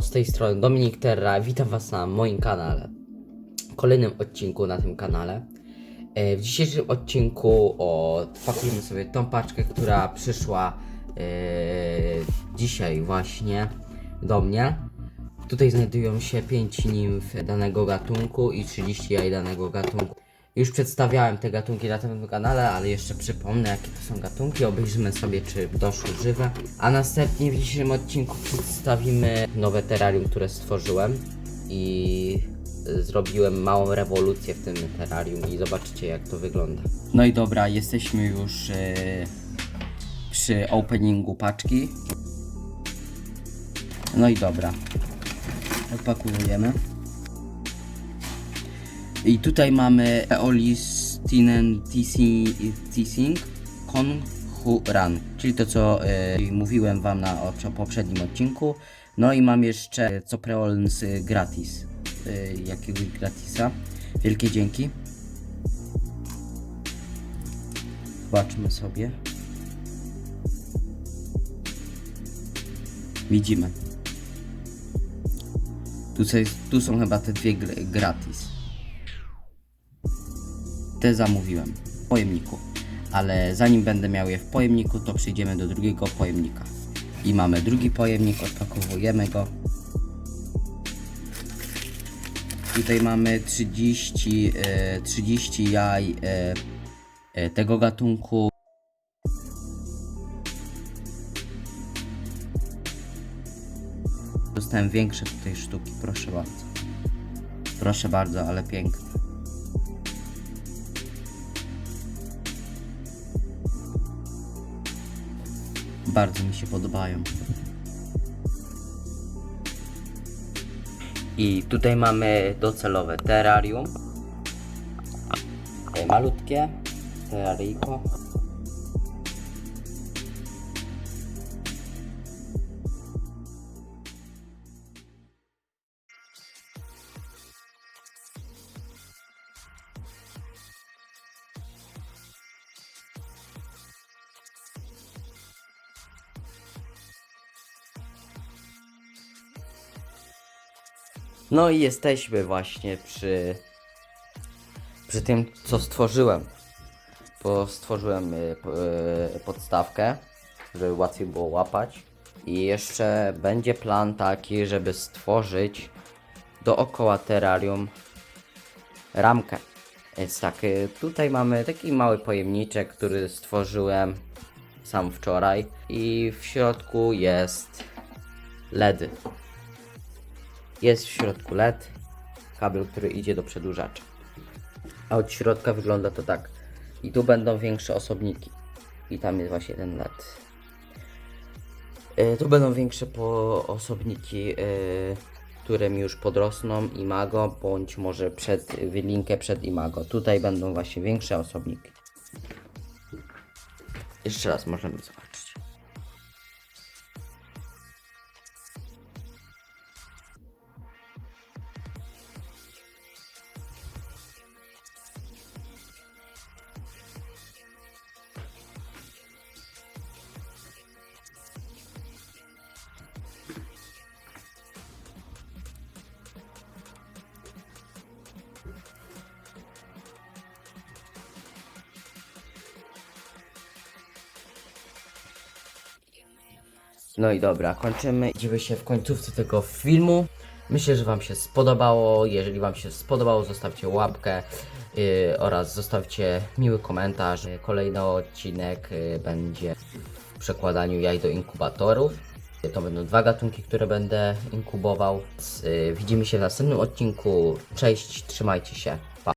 Z tej strony Dominik Terra, witam was na moim kanale. Kolejnym odcinku na tym kanale. E, W dzisiejszym odcinku odpakujemy sobie tą paczkę, która przyszła e, dzisiaj właśnie do mnie. Tutaj znajdują się 5 nimf danego gatunku i 30 jaj danego gatunku. Już przedstawiałem te gatunki na tym kanale, ale jeszcze przypomnę jakie to są gatunki, obejrzymy sobie czy doszły żywe. A następnie w dzisiejszym odcinku przedstawimy nowe terrarium, które stworzyłem i y, zrobiłem małą rewolucję w tym terrarium i zobaczycie jak to wygląda. No i dobra, jesteśmy już e, przy openingu paczki. No i dobra, odpakujemy. I tutaj mamy Eolistinen Teasing Konhuran, czyli to co e, mówiłem wam na o, poprzednim odcinku. No i mam jeszcze Copreolns gratis, e, jakiegoś gratisa. Wielkie dzięki. Zobaczmy sobie. Widzimy. Tu, tu są chyba te dwie gr- gratis. Te zamówiłem w pojemniku. Ale zanim będę miał je w pojemniku, to przejdziemy do drugiego pojemnika. I mamy drugi pojemnik, odpakowujemy go. Tutaj mamy 30, e, 30 jaj e, e, tego gatunku. Dostałem większe tutaj sztuki, proszę bardzo. Proszę bardzo, ale piękne. Bardzo mi się podobają. I tutaj mamy docelowe terrarium. Malutkie terraryjko. No i jesteśmy właśnie przy przy tym co stworzyłem. Bo stworzyłem y, y, podstawkę, żeby łatwiej było łapać. I jeszcze będzie plan taki, żeby stworzyć dookoła terrarium ramkę. Więc tak, y, tutaj mamy taki mały pojemniczek, który stworzyłem sam wczoraj i w środku jest LEDy. Jest w środku LED, kabel, który idzie do przedłużacza. A od środka wygląda to tak. I tu będą większe osobniki. I tam jest właśnie ten LED. E, tu będą większe po osobniki, e, które mi już podrosną Imago, bądź może przed wylinkę przed Imago. Tutaj będą właśnie większe osobniki. Jeszcze raz możemy zobaczyć. No i dobra, kończymy. Widzimy się w końcówce tego filmu. Myślę, że Wam się spodobało. Jeżeli Wam się spodobało, zostawcie łapkę yy, oraz zostawcie miły komentarz. Kolejny odcinek yy, będzie w przekładaniu jaj do inkubatorów. To będą dwa gatunki, które będę inkubował. Yy, widzimy się w następnym odcinku. Cześć, trzymajcie się.